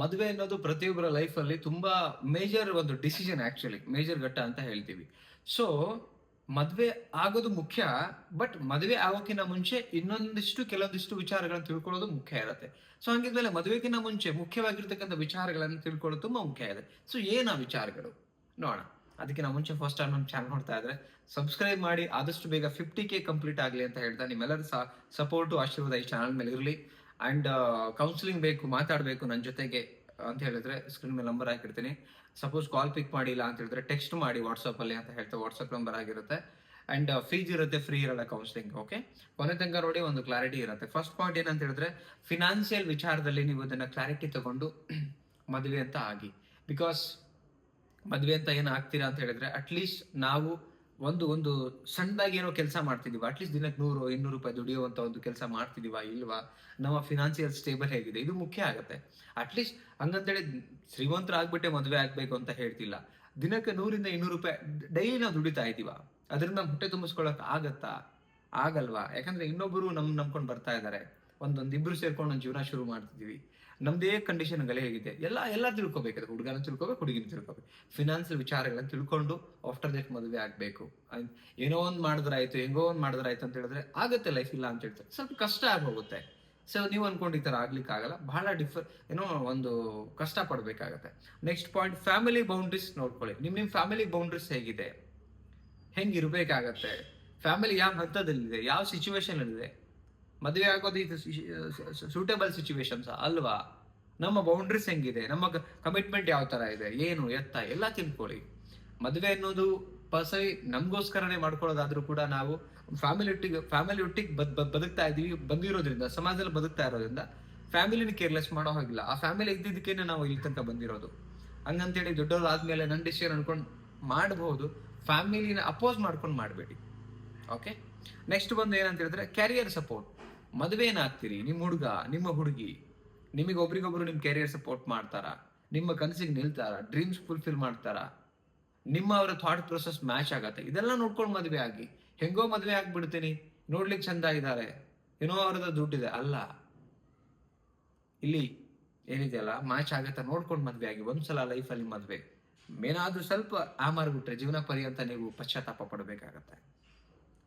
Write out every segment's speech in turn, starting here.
ಮದುವೆ ಅನ್ನೋದು ಪ್ರತಿಯೊಬ್ಬರ ಲೈಫಲ್ಲಿ ತುಂಬಾ ಮೇಜರ್ ಒಂದು ಡಿಸಿಷನ್ ಆಕ್ಚುಲಿ ಮೇಜರ್ ಘಟ್ಟ ಅಂತ ಹೇಳ್ತೀವಿ. ಸೊ ಮದುವೆ ಆಗೋದು ಮುಖ್ಯ ಬಟ್ ಮದುವೆ ಆಗೋಕ್ಕಿಂತ ಮುಂಚೆ ಇನ್ನೊಂದಿಷ್ಟು ಕೆಲವೊಂದಿಷ್ಟು ವಿಚಾರಗಳನ್ನು ತಿಳ್ಕೊಳ್ಳೋದು ಮುಖ್ಯ ಇರುತ್ತೆ. ಸೊ ಹಂಗಿದ್ಮೇಲೆ ಮದುವೆಗಿಂತ ಮುಂಚೆ ಮುಖ್ಯವಾಗಿರ್ತಕ್ಕಂಥ ವಿಚಾರಗಳನ್ನು ತಿಳ್ಕೊಳ್ಳೋದು ತುಂಬಾ ಮುಖ್ಯ ಇದೆ. ಸೊ ಏನ ವಿಚಾರಗಳು? ನೋಡೋಣ. ಅದಕ್ಕಿಂತ ಮುಂಚೆ ಫಸ್ಟ್ ಟೈಮ್ ನಮ್ಮ ಚಾನಲ್ ನೋಡ್ತಾ ಇದ್ರೆ ಸಬ್ಸ್ಕ್ರೈಬ್ ಮಾಡಿ ಆದಷ್ಟು ಬೇಗ ಫಿಫ್ಟಿ ಕೆ ಕಂಪ್ಲೀಟ್ ಆಗಲಿ ಅಂತ ಹೇಳ್ತಾ ನಿಮ್ಮೆಲ್ಲರ ಸಪೋರ್ಟು ಆಶೀರ್ವಾದ ಈ ಚಾನಲ್ ಮೇಲೆ ಇರಲಿ. ಅಂಡ್ ಕೌನ್ಸಿಲಿಂಗ್ ಬೇಕು, ಮಾತಾಡಬೇಕು ನನ್ನ ಜೊತೆಗೆ, ಅಂತ ಹೇಳಿದ್ರೆ ಸ್ಕ್ರೀನ್ ಮೇಲೆ ನಂಬರ್ ಹಾಕಿರ್ತೀನಿ. ಸಪೋಸ್ ಕಾಲ್ ಪಿಕ್ ಮಾಡಿಲ್ಲ ಅಂತ ಹೇಳಿದ್ರೆ ಟೆಕ್ಸ್ಟ್ ಮಾಡಿ ವಾಟ್ಸಪ್ ಅಲ್ಲಿ ಅಂತ ಹೇಳ್ತಾ ವಾಟ್ಸಪ್ ನಂಬರ್ ಆಗಿರುತ್ತೆ. ಅಂಡ್ ಫೀಸ್ ಇರುತ್ತೆ ಫ್ರೀ ಇರಲ್ಲ ಕೌನ್ಸಿಲಿಂಗ್ ಓಕೆ ಕೊನೆ ತನಕ ನೋಡಿ ಒಂದು ಕ್ಲಾರಿಟಿ ಇರುತ್ತೆ. ಫಸ್ಟ್ ಪಾಯಿಂಟ್ ಏನಂತ ಹೇಳಿದ್ರೆ ಫಿನಾನ್ಷಿಯಲ್ ವಿಚಾರದಲ್ಲಿ ನೀವು ಅದನ್ನ ಕ್ಲಾರಿಟಿ ತಗೊಂಡು ಮದುವೆ ಅಂತ ಆಗಿ. ಬಿಕಾಸ್ ಮದುವೆ ಅಂತ ಏನು ಆಗ್ತೀರಾ ಅಂತ ಹೇಳಿದ್ರೆ ಅಟ್ಲೀಸ್ಟ್ ನಾವು ಒಂದು ಒಂದು ಸಣ್ಣದಾಗಿ ಏನೋ ಕೆಲಸ ಮಾಡ್ತಿದೀವ ಅಟ್ಲೀಸ್ಟ್ ದಿನಕ್ಕೆ ನೂರು, ಇನ್ನೂರು ರೂಪಾಯಿ ದುಡಿಯುವಂತ ಒಂದು ಕೆಲಸ ಮಾಡ್ತಿದೀವ ಇಲ್ವಾ? ನಮ್ಮ ಫಿನಾನ್ಸಿಯಲ್ ಸ್ಟೇಬಲ್ ಹೇಗಿದೆ. ಇದು ಮುಖ್ಯ ಆಗುತ್ತೆ. ಅಟ್ಲೀಸ್ಟ್ ಹಂಗಂತೇಳಿ ಶ್ರೀಮಂತರ ಆಗ್ಬಿಟ್ಟೆ ಮದುವೆ ಆಗ್ಬೇಕು ಅಂತ ಹೇಳ್ತಿಲ್ಲ. ದಿನಕ್ಕೆ ನೂರಿಂದ ಇನ್ನೂರು ರೂಪಾಯಿ ಡೈಲಿ ನಾವು ದುಡಿತಾ ಇದೀವ ಅದರಿಂದ ಹೊಟ್ಟೆ ತುಂಬಿಸ್ಕೊಳಕ್ ಆಗತ್ತಾ? ಆಗಲ್ವಾ? ಯಾಕಂದ್ರೆ ಇನ್ನೊಬ್ಬರು ನಮ್ ನಂಬ್ಕೊಂಡು ಬರ್ತಾ ಇದ್ದಾರೆ ಒಂದೊಂದ್ ಇಬ್ರು ಸೇರ್ಕೊಂಡು ಒಂದು ಜೀವನ ಶುರು ಮಾಡ್ತಿದ್ದೀವಿ. ನಮ್ದೇ ಕಂಡೀಷನ್ ಗಲೆ ಹೇಗಿದೆ. ಎಲ್ಲ ಎಲ್ಲ ತಿಳ್ಕೊಬೇಕು. ಹುಡುಗನ ತಿಳ್ಕೊಬೇಕು, ಹುಡುಗಿನ ತಿಳ್ಕೊಬೇಕು. ಫಿನಾನ್ಸಿಯಲ್ ವಿಚಾರಗಳನ್ನ ತಿಳ್ಕೊಂಡು ಆಫ್ಟರ್ ದಟ್ ಮದುವೆ ಆಗ್ಬೇಕು. ಏನೋ ಒಂದ್ ಮಾಡಿದ್ರಾಯ್ತು ಹೆಂಗೋ ಒಂದ್ ಮಾಡಿದ್ರಾಯ್ತು ಅಂತ ಹೇಳಿದ್ರೆ ಆಗುತ್ತೆ ಲೈಫ್ ಇಲ್ಲ ಅಂತ ಹೇಳ್ತಾರೆ. ಸ್ವಲ್ಪ ಕಷ್ಟ ಆಗೋಗುತ್ತೆ. ಸೊ ನೀವು ಅನ್ಕೊಂಡು ಈ ಥರ ಆಗ್ಲಿಕ್ಕೆ ಆಗಲ್ಲ. ಬಹಳ ಡಿಫರ್ ಏನೋ ಒಂದು ಕಷ್ಟ ಪಡ್ಬೇಕಾಗತ್ತೆ. ನೆಕ್ಸ್ಟ್ ಪಾಯಿಂಟ್ ಫ್ಯಾಮಿಲಿ ಬೌಂಡ್ರೀಸ್ ನೋಡ್ಕೊಳ್ಳಿ. ನಿಮ್ ನಿಮ್ ಫ್ಯಾಮಿಲಿ ಬೌಂಡ್ರೀಸ್ ಹೇಗಿದೆ? ಹೆಂಗಿರ್ಬೇಕಾಗತ್ತೆ? ಫ್ಯಾಮಿಲಿ ಯಾವ ಹಂತದಲ್ಲಿದೆ? ಯಾವ ಸಿಚುವೇಶನ್ ಇದೆ ಮದುವೆ ಆಗೋದು ಇದು ಸೂಟೇಬಲ್ ಸಿಚುವೇಶನ್ಸ್ ಅಲ್ವಾ? ನಮ್ಮ ಬೌಂಡ್ರೀಸ್ ಹೆಂಗಿದೆ? ನಮ್ಮ ಕಮಿಟ್ಮೆಂಟ್ ಯಾವ ತರ ಇದೆ? ಏನು, ಎತ್ತ? ಎಲ್ಲ ತಿಳ್ಕೊಳ್ಳಿ. ಮದುವೆ ಅನ್ನೋದು ಪಸೈ, ನಮಗೋಸ್ಕರನೇ ಮಾಡ್ಕೊಳ್ಳೋದಾದ್ರೂ ಕೂಡ ನಾವು ಫ್ಯಾಮಿಲಿ ಒಟ್ಟಿಗೆ ಫ್ಯಾಮಿಲಿ ಒಟ್ಟಿಗೆ ಬದ್- ಬದುಕ್ತಾ ಇದೀವಿ, ಬಂದಿರೋದ್ರಿಂದ, ಸಮಾಜದಲ್ಲಿ ಬದುಕ್ತಾ ಇರೋದ್ರಿಂದ ಫ್ಯಾಮಿಲಿನ ಕೇರ್ಲೆಸ್ ಮಾಡೋ ಹಾಗಿಲ್ಲ. ಆ ಫ್ಯಾಮಿಲಿ ಇದ್ದಿದ್ದಕ್ಕೇನೆ ನಾವು ಇಲ್ಲಿ ತನಕ ಬಂದಿರೋದು. ಹಂಗಂತೇಳಿ ದೊಡ್ಡವ್ರು ಆದ್ಮೇಲೆ ನನ್ನ ಡಿಸಿಷನ್ ಅನ್ಕೊಂಡು ಮಾಡಬಹುದು ಫ್ಯಾಮಿಲಿನ ಅಪೋಸ್ ಮಾಡ್ಕೊಂಡು ಮಾಡಬೇಡಿ. ಓಕೆ ನೆಕ್ಸ್ಟ್ ಬಂದು ಏನಂತ ಹೇಳಿದ್ರೆ ಕ್ಯಾರಿಯರ್ ಸಪೋರ್ಟ್ ಮದುವೆ ಏನಾಗ್ತೀರಿ ನಿಮ್ಮ ಹುಡುಗ, ನಿಮ್ಮ ಹುಡುಗಿ. ನಿಮಗೆ ಒಬ್ರಿಗೊಬ್ರು ನಿಮ್ಮ ಕೆರಿಯರ್ ಸಪೋರ್ಟ್ ಮಾಡ್ತಾರ? ನಿಮ್ಮ ಕನಸಿಗೆ ನಿಲ್ತಾರ? ಡ್ರೀಮ್ಸ್ ಫುಲ್ಫಿಲ್ ಮಾಡ್ತಾರ? ನಿಮ್ಮ ಅವರ ಥಾಟ್ ಪ್ರೊಸೆಸ್ ಮ್ಯಾಚ್ ಆಗತ್ತೆ. ಇದೆಲ್ಲ ನೋಡ್ಕೊಂಡು ಮದುವೆ ಆಗಿ. ಹೆಂಗೋ ಮದುವೆ ಆಗ್ಬಿಡ್ತೀನಿ. ನೋಡ್ಲಿಕ್ಕೆ ಚಂದ ಇದ್ದಾರೆ ಏನೋ ಅವ್ರದ ದುಡ್ಡಿದೆ. ಅಲ್ಲ. ಇಲ್ಲಿ ಏನಿದೆಯಲ್ಲ? ಮ್ಯಾಚ್ ಆಗತ್ತ. ನೋಡ್ಕೊಂಡು ಮದುವೆ ಆಗಿ. ಒಂದ್ಸಲ ಲೈಫಲ್ಲಿ ಮದುವೆ. ಏನಾದ್ರೂ ಸ್ವಲ್ಪ ಆಮಾರ್ಬಿಟ್ರೆ ಜೀವನ ಪರ್ಯಂತ ನೀವು ಪಶ್ಚಾತ್ತಾಪ ಪಡಬೇಕಾಗತ್ತೆ.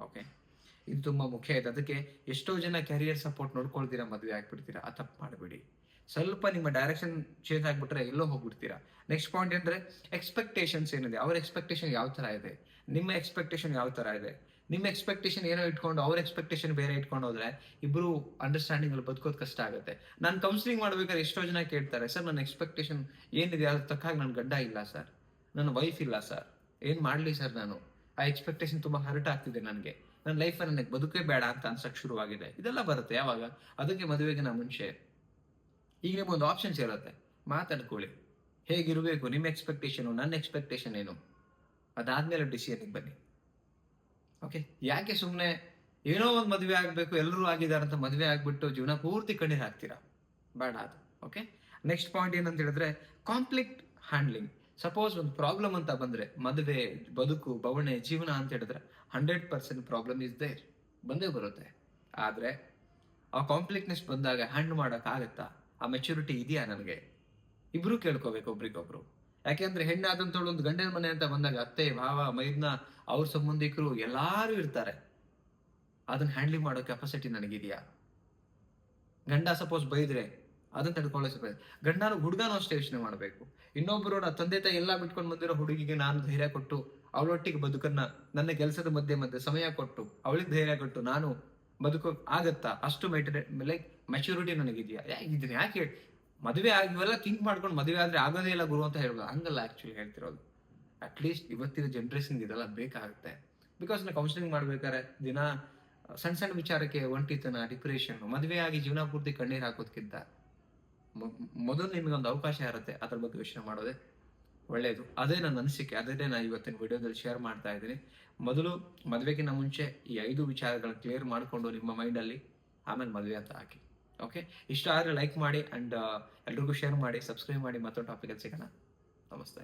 ಓಕೆ ಇದು ತುಂಬಾ ಮುಖ್ಯ ಇದೆ. ಅದಕ್ಕೆ ಎಷ್ಟೋ ಜನ ಕ್ಯಾರಿಯರ್ ಸಪೋರ್ಟ್ ನೋಡ್ಕೊಳ್ತೀರಾ, ಮದುವೆ ಆಗ್ಬಿಡ್ತೀರಾ, ಆ ತಪ್ಪು ಮಾಡಬೇಡಿ. ಸ್ವಲ್ಪ ನಿಮ್ಮ ಡೈರೆಕ್ಷನ್ ಚೇಂಜ್ ಆಗ್ಬಿಟ್ರೆ ಎಲ್ಲೋ ಹೋಗ್ಬಿಡ್ತೀರಾ. ನೆಕ್ಸ್ಟ್ ಪಾಯಿಂಟ್ ಅಂದ್ರೆ ಎಕ್ಸ್ಪೆಕ್ಟೇಷನ್ಸ್ ಏನಿದೆ? ಅವ್ರ ಎಕ್ಸ್ಪೆಕ್ಟೇಷನ್ ಯಾವ ತರ ಇದೆ? ನಿಮ್ಮ ಎಕ್ಸ್ಪೆಕ್ಟೇಷನ್ ಯಾವ ತರ ಇದೆ? ನಿಮ್ಮ ಎಕ್ಸ್ಪೆಕ್ಟೇಷನ್ ಏನೋ ಇಟ್ಕೊಂಡು ಅವ್ರ ಎಕ್ಸ್ಪೆಕ್ಟೇಷನ್ ಬೇರೆ ಇಟ್ಕೊಂಡು ಹೋದ್ರೆ ಇಬ್ರು ಅಂಡರ್ಸ್ಟ್ಯಾಂಡಿಂಗ್ ಅಲ್ಲಿ ಬದುಕೋದು ಕಷ್ಟ ಆಗುತ್ತೆ. ನಾನು ಕೌನ್ಸಿಲಿಂಗ್ ಮಾಡ್ಬೇಕಾದ್ರೆ ಎಷ್ಟೋ ಜನ ಕೇಳ್ತಾರೆ, ಸರ್, ನನ್ನ ಎಕ್ಸ್ಪೆಕ್ಟೇಷನ್ ಏನಿದೆ? ಅದ್ರ ತಕ್ಕಾಗಿ ನನ್ನ ಗಡ್ಡ ಇಲ್ಲ, ಸರ್. ನನ್ನ ವೈಫ್ ಇಲ್ಲ, ಸರ್. ಏನ್ ಮಾಡ್ಲಿ, ಸರ್, ನಾನು? ಆ ಎಕ್ಸ್ಪೆಕ್ಟೇಷನ್ ತುಂಬಾ ಹರ್ಟ್ ಆಗ್ತಿದೆ ನನಗೆ. ನನ್ನ ಲೈಫ್ ನನಗೆ ಬದುಕೇ ಬೇಡ ಅಂತ ಅನ್ಸಕ್ ಶುರುವಾಗಿದೆ. ಇದೆಲ್ಲ ಬರುತ್ತೆ ಯಾವಾಗ? ಅದಕ್ಕೆ ಮದುವೆಗಿನ ಮುಂಚೆ. ಈಗ ನಿಮ್ಗೊಂದು ಆಪ್ಷನ್ಸ್ ಇರುತ್ತೆ. ಮಾತಾಡ್ಕೊಳ್ಳಿ. ಹೇಗಿರಬೇಕು? ನಿಮ್ಮ ಎಕ್ಸ್ಪೆಕ್ಟೇಷನು ನನ್ನ ಎಕ್ಸ್ಪೆಕ್ಟೇಷನ್ ಏನು? ಅದಾದ್ಮೇಲೆ ಡಿಸಿಷನ್ಗೆ ಬನ್ನಿ. ಓಕೆ ಯಾಕೆ ಸುಮ್ಮನೆ ಏನೋ ಒಂದು ಮದುವೆ ಆಗಬೇಕು, ಎಲ್ಲರೂ ಆಗಿದ್ದಾರೆ ಅಂತ ಮದುವೆ ಆಗ್ಬಿಟ್ಟು ಜೀವನ ಪೂರ್ತಿ ಕಣ್ಣೀರ್ ಹಾಕ್ತೀರಾ? ಬೇಡ ಅದು. ಓಕೆ ನೆಕ್ಸ್ಟ್ ಪಾಯಿಂಟ್ ಏನಂತ ಹೇಳಿದ್ರೆ ಕಾನ್ಫ್ಲಿಕ್ಟ್ ಹ್ಯಾಂಡ್ಲಿಂಗ್ ಸಪೋಸ್ ಒಂದು ಪ್ರಾಬ್ಲಮ್ ಅಂತ ಬಂದ್ರೆ, ಮದುವೆ, ಬದುಕು, ಬವಣೆ, ಜೀವನ ಅಂತ ಹೇಳಿದ್ರೆ hundred percent problem is there ಬಂದೇ ಬರುತ್ತೆ. ಆದ್ರೆ ಆ ಕಾಂಪ್ಲಿಕ್ನೆಸ್ ಬಂದಾಗ ಹ್ಯಾಂಡ್ ಮಾಡಕ್ ಆಗತ್ತಾ? ಆ ಮೆಚುರಿಟಿ ಇದೆಯಾ ನನಗೆ? ಇಬ್ರು ಕೇಳ್ಕೋಬೇಕು ಒಬ್ರಿಗೊಬ್ರು. ಯಾಕೆಂದ್ರೆ ಹೆಣ್ಣಾದಂತವಳು ಒಂದು ಗಂಡನ ಮನೆ ಅಂತ ಬಂದಾಗ ಅತ್ತೆ, ಭಾವ, ಮೈದ್ನ, ಅವ್ರ ಸಂಬಂಧಿಕರು ಎಲ್ಲಾರು ಇರ್ತಾರೆ. ಅದನ್ನ ಹ್ಯಾಂಡ್ಲಿಂಗ್ ಮಾಡೋ ಕೆಪಾಸಿಟಿ ನನಗಿದೆಯಾ? ಗಂಡ ಸಪೋಸ್ ಬೈದ್ರೆ ಅದನ್ನ ತಡ್ಕೊಳ್ಳೋ ಸ್ವಲ್ಪ ಗಂಡನು ಹುಡುಗನೂ ಅಷ್ಟೇ ಯೋಚನೆ ಮಾಡಬೇಕು. ಇನ್ನೊಬ್ಬರು ತಂದೆ ತಾಯಿ ಎಲ್ಲ ಬಿಟ್ಕೊಂಡು ಬಂದಿರೋ ಹುಡುಗಿಗೆ ನಾನು ಧೈರ್ಯ ಕೊಟ್ಟು, ಅವಳೊಟ್ಟಿಗೆ ಬದುಕನ್ನ ನನ್ನ ಕೆಲಸದ ಮಧ್ಯೆ ಮಧ್ಯೆ ಸಮಯ ಕೊಟ್ಟು, ಅವಳಿಗೆ ಧೈರ್ಯ ಕೊಟ್ಟು ನಾನು ಬದುಕೋ, ಆಗತ್ತಾ? ಅಷ್ಟು ಮೆಟರ್ ಲೈಕ್ ಮೆಚುರಿಟಿ ನನಗಿದೆಯಾ? ಯಾಕಿದ್ದೀನಿ ಯಾಕೆ ಹೇಳಿ? ಮದುವೆ ಆಗಿವೆಲ್ಲ ಥಿಂಕ್ ಮಾಡ್ಕೊಂಡು ಮದುವೆ ಆದ್ರೆ ಆಗೋದೇ ಇಲ್ಲ ಗುರು ಅಂತ ಹೇಳ್ಬೋದು. ಹಂಗಲ್ಲ ಆಕ್ಚುಲಿ ಹೇಳ್ತಿರೋದು. ಅಟ್ಲೀಸ್ಟ್ ಇವತ್ತಿನ ಜನರೇಷನ್ ಇದೆಲ್ಲ ಬೇಕಾಗುತ್ತೆ. ಬಿಕಾಸ್ ನಾ ಕೌನ್ಸಿಲಿಂಗ್ ಮಾಡ್ಬೇಕಾದ್ರೆ ದಿನ, ಸಣ್ಣ ಸಣ್ಣ ವಿಚಾರಕ್ಕೆ ಒಂಟಿತನ ಡಿಪ್ರೆಷನ್ ಮದುವೆ ಆಗಿ ಜೀವನ ಪೂರ್ತಿ ಕಣ್ಣೀರ್ ಹಾಕೋದ್ಕಿಂತ ಮೊ- ಮೊದಲು ನಿಮಗೊಂದು ಅವಕಾಶ ಇರುತ್ತೆ ಅದ್ರ ಬಗ್ಗೆ ಯೋಚನೆ ಮಾಡೋದೆ ಒಳ್ಳೆಯದು ಅದೇ ನನ್ನ ಅನಿಸಿಕೆ, ಅದೇ ನಾನು ಇವತ್ತಿನ ವಿಡಿಯೋದಲ್ಲಿ ಶೇರ್ ಮಾಡ್ತಾ ಇದ್ದೀನಿ. ಮೊದಲು ಮದುವೆಗಿಂತ ಮುಂಚೆ ಈ ಐದು ವಿಚಾರಗಳನ್ನ ಕ್ಲಿಯರ್ ಮಾಡಿಕೊಂಡು ನಿಮ್ಮ ಮೈಂಡಲ್ಲಿ ಆಮೇಲೆ ಮದುವೆ ಅಂತ ಹಾಕಿ. ಓಕೆ ಇಷ್ಟ ಆದರೆ ಲೈಕ್ ಮಾಡಿ ಆ್ಯಂಡ್ ಎಲ್ರಿಗೂ ಶೇರ್ ಮಾಡಿ ಸಬ್ಸ್ಕ್ರೈಬ್ ಮಾಡಿ, ಮತ್ತೊಂದು ಟಾಪಿಕಲ್ಲಿ ಸಿಗೋಣ. ನಮಸ್ತೆ.